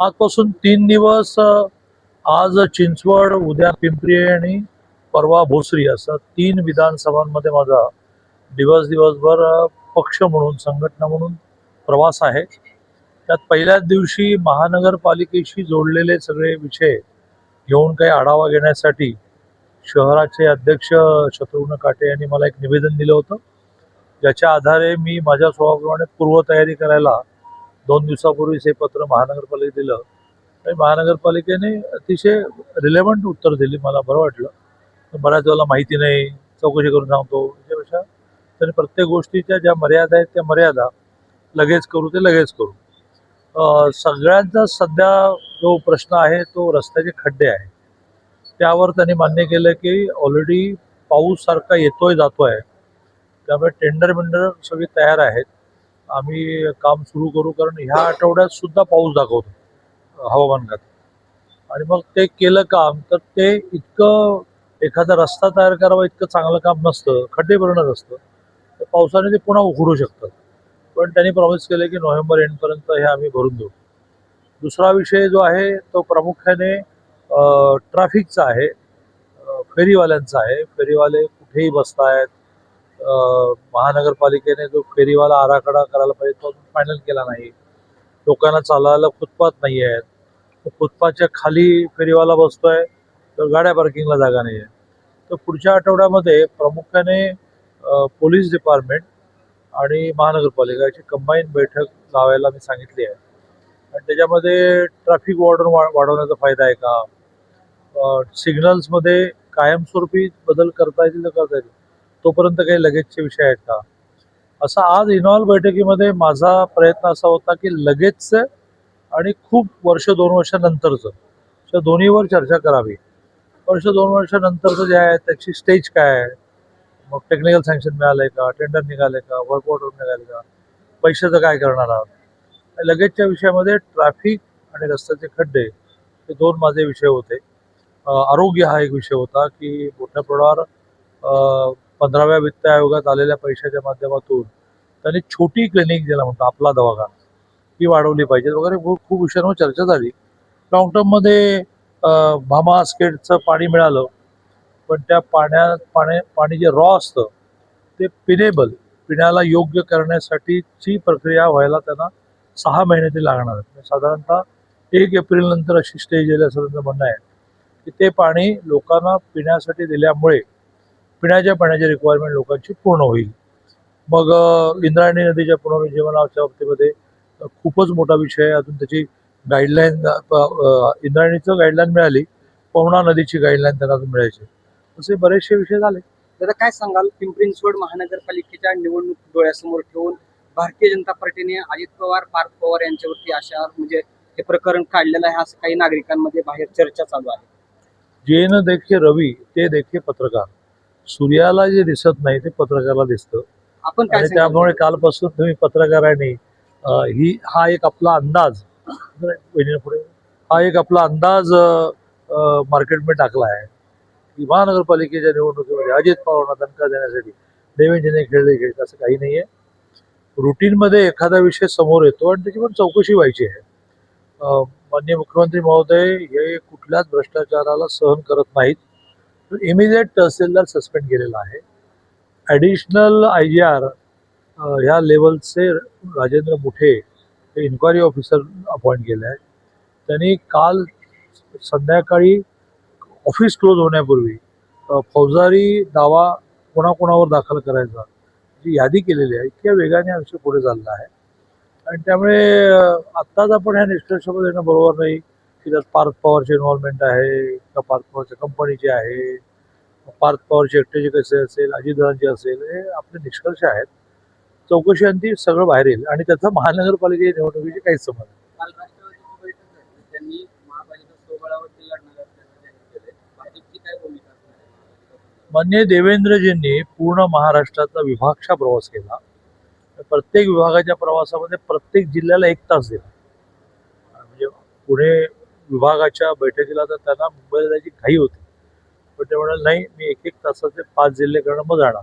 आजपासून तीन दिवस आज चिंचवड उद्या पिंपरी आणि परवा भोसरी असं तीन विधानसभांमध्ये माझा दिवस दिवसभर पक्ष म्हणून संघटना म्हणून प्रवास आहे. त्यात पहिल्याच दिवशी महानगरपालिकेशी जोडलेले सगळे विषय घेऊन काही आढावा घेण्यासाठी शहराचे अध्यक्ष शत्रुघ्न काटे यांनी मला एक निवेदन दिलं होतं ज्याच्या आधारे मी माझ्या स्वभावाप्रमाणे पूर्वतयारी करायला दोन दिवसापूर्वीच हे पत्र महानगरपालिकेत दिलं. आणि महानगरपालिकेने अतिशय रिलेव्हंट उत्तर दिली मला बरं वाटलं. बऱ्याच वेळेला माहिती नाही चौकशी करून सांगतो. याच्यापेक्षा त्यांनी प्रत्येक गोष्टीच्या ज्या मर्यादा आहेत त्या मर्यादा लगेच करू ते लगेच करू. सगळ्यांचा सध्या जो प्रश्न आहे तो रस्त्याचे खड्डे आहे त्यावर त्यांनी मान्य केलं की ऑलरेडी पाऊस सारखा येतोय जातोय. त्यामुळे टेंडर बिंडर सगळी तयार आहेत. आम्ही काम सुरू करू कारण ह्या आठवड्यात सुद्धा पाऊस दाखवतो हवामान खातं आणि मग ते केलं काम तर ते इतकं एखादा रस्ता तयार करावा इतकं चांगलं काम नसतं खड्डे भरणंच असतं तर पावसाने ते पुन्हा उघडू शकतात. पण त्यांनी प्रॉमिस केलं की नोव्हेंबर एंडपर्यंत हे आम्ही भरून देऊ. दुसरा विषय जो आहे तो प्रामुख्याने ट्रॅफिकचा आहे फेरीवाल्यांचा आहे. फेरीवाले कुठेही बसतायत महानगरपालिकेने जो फेरीवाला आराखडा करायला पाहिजे तो अजून फायनल केला नाही. लोकांना चालायला फुटपाथ नाही आहेत तर फुटपाथच्या खाली फेरीवाला बसतोय तर गाड्या पार्किंगला जागा नाही आहे तर पुढच्या आठवड्यामध्ये प्रामुख्याने पोलीस डिपार्टमेंट आणि महानगरपालिका याची कंबाईन बैठक लावायला मी सांगितली आहे. आणि त्याच्यामध्ये ट्रॅफिक वॉर्डर वाढवण्याचा फायदा आहे का? सिग्नल्समध्ये कायमस्वरूपी बदल करता येतील तर करता येतील. तोपर्यंत काही लगेचचे विषय आहेत का? असा आज इनॉल बैठकीमध्ये माझा प्रयत्न असा होता की लगेचचं आणि खूप वर्ष दोन वर्षानंतरचं अशा दोन्हीवर चर्चा करावी. वर्ष दोन वर्षानंतरचं जे आहे त्याची स्टेज काय आहे? मग टेक्निकल सँक्शन मिळालंय का? टेंडर निघाले का? वर्क ऑर्डर निघाले का? पैशाचं काय करणार आहात? लगेचच्या विषयामध्ये ट्रॅफिक आणि रस्त्याचे खड्डे हे दोन माझे विषय होते. आरोग्य हा एक विषय होता की मोठ्या प्रमाणावर पंधराव्या वित्त आयोगात आलेल्या पैशाच्या माध्यमातून त्यांनी छोटी क्लिनिक ज्याला म्हणतो आपला दवाखाना ती वाढवली पाहिजे वगैरे. खूप खूप विषयांवर चर्चा झाली. लॉंग टर्ममध्ये भामा स्केटचं पाणी मिळालं. पण त्या पाण्यात पाण्या पाणी जे रॉ असतं ते पिनेबल पिण्याला योग्य करण्यासाठीची प्रक्रिया व्हायला त्यांना सहा महिने ते लागणार आहेत. म्हणजे साधारणतः एक एप्रिल नंतर अशी स्टेज येईल असं त्यांचं म्हणणं आहे. की ते पाणी लोकांना पिण्यासाठी दिल्यामुळे पिण्याच्या पाण्याची रिक्वायरमेंट लोकांची पूर्ण होईल. मग इंद्रायणी नदीच्या पुनरुज्जीवनाच्या बाबतीमध्ये खूपच मोठा विषय आहे. अजून त्याची गाईडलाईन इंद्रायणीचं गाईडलाईन मिळाली पवना नदीची गाईडलाईन त्यांना अजून मिळायची. असे बरेचसे विषय झाले. दादा काय सांगाल? पिंपरी चिंचवड महानगरपालिकेच्या निवडणूक डोळ्यासमोर ठेवून भारतीय जनता पार्टीने अजित पवार पार्थ पवार यांच्यावरती अशा म्हणजे हे प्रकरण काढलेलं आहे असं काही नागरिकांमध्ये बाहेर चर्चा चालू आहे. जे न देखे रवी ते देखे पत्रकार. सूर्याला जे दिसत नाही ते पत्रकाराला दिसतं. आपण काय आणि? त्यामुळे कालपासून तुम्ही पत्रकारांनी ही हा एक आपला अंदाज हा एक आपला अंदाज मार्केटमध्ये टाकला आहे. की महानगरपालिकेच्या निवडणुकीमध्ये अजित पवारांना दणका देण्यासाठी देवेंद्रने खेळले खेळ असं काही नाहीये. रुटीनमध्ये एखादा विषय समोर येतो आणि त्याची पण चौकशी व्हायची आहे. माननीय मुख्यमंत्री महोदय हे कुठल्याच भ्रष्टाचाराला सहन करत नाहीत. इमिजिएट तहसीलदार सस्पेंड केलेला आहे. ॲडिशनल आय जी आर ह्या लेवलचे राजेंद्र मुठे हे इन्क्वायरी ऑफिसर अपॉइंट केले आहे त्यांनी काल संध्याकाळी ऑफिस क्लोज होण्यापूर्वी फौजदारी दावा कोणाकोणावर दाखल करायचा जी यादी केलेली आहे इतक्या वेगाने आयुष्य पुढे चाललं आहे. आणि त्यामुळे आत्ताच आपण ह्या निष्कर्षामध्ये येणं बरोबर नाही. की त्यात पार्थ पवारची इन्व्हॉल्वमेंट आहे का पार्थ पवारच्या कंपनीची आहे पार्थ पवारची एकट्याची कसे असेल अजितदादांची असेल हे आपले निष्कर्ष आहेत. चौकशी अंती सगळं बाहेर येईल. आणि त्याचा महानगरपालिकेच्या निवडणुकीची काहीच संबंध नाही. मान्य देवेंद्रजींनी पूर्ण महाराष्ट्राचा विभागचा प्रवास केला. प्रत्येक विभागाच्या प्रवासामध्ये प्रत्येक जिल्ह्याला एक तास दिला. म्हणजे पुणे विभागाच्या बैठकीला तर त्यांना मुंबईला जायची घाई होती. पण ते म्हणाले नाही मी एक एक तासाचे पाच जिल्हे करणं मग जाणार.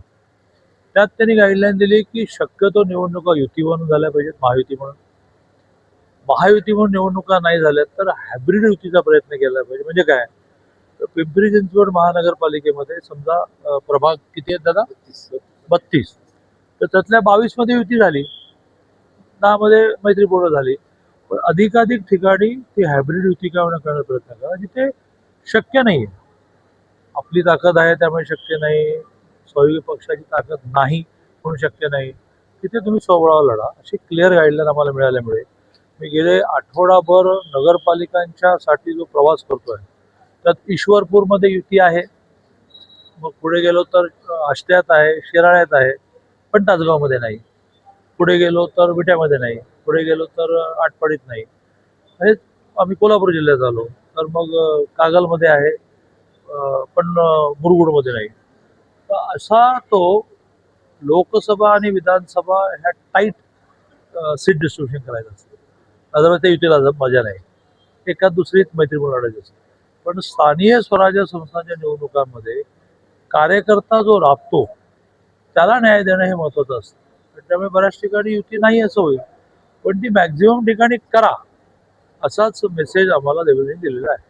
त्यात त्यांनी गाईडलाईन दिली की शक्यतो निवडणुका युती म्हणून झाल्या पाहिजेत महायुती म्हणून. महायुती म्हणून निवडणुका नाही झाल्या तर हायब्रिड युतीचा प्रयत्न केला पाहिजे. म्हणजे काय? तर पिंपरी चिंचवड महानगरपालिकेमध्ये समजा प्रभाग किती आहेत दादा? बत्तीस. तर त्यातल्या बावीसमध्ये युती झाली. दहा मध्ये मैत्रीपूर्ण झाली. पण अधिकाधिक ठिकाणी ती हायब्रिड युती का होणं करण्याचा प्रयत्न करा. जिथे शक्य नाही आपली ताकद आहे त्यामुळे शक्य नाही. सहयोगी पक्षाची ताकद नाही म्हणून शक्य नाही. तिथे तुम्ही स्वबळावर लढा. अशी क्लिअर गाईडलाईन आम्हाला मिळाल्यामुळे. मी गेले आठवडाभर नगरपालिकांच्या साठी जो प्रवास करतोय त्यात ईश्वरपूरमध्ये युती आहे. मग पुढे गेलो तर आष्ट्यात आहे शिराळ्यात आहे पण तासगावमध्ये नाही. पुढे गेलो तर विट्यामध्ये नाही पुढे गेलो तर आटपाडीत नाही. हे आम्ही कोल्हापूर जिल्ह्यात आलो. तर मग कागलमध्ये आहे पण मुरगुडमध्ये नाही. तर असा तो लोकसभा आणि विधानसभा ह्या टाईट सीट डिस्ट्रीब्युशन करायचं असतं. अदरवाईज त्या युतीला मजा नाही. एकात दुसरीत मैत्रीपूर्ण लढायची असते. पण स्थानीय स्वराज्य संस्थांच्या निवडणुकांमध्ये कार्यकर्ता जो राबतो त्याला न्याय देणं हे महत्वाचं असतं. त्यामुळे बऱ्याच ठिकाणी युती नाही असं होईल. पण ती मॅक्झिमम ठिकाणी करा असाच मेसेज आम्हाला देवेंद्रने दिलेला आहे.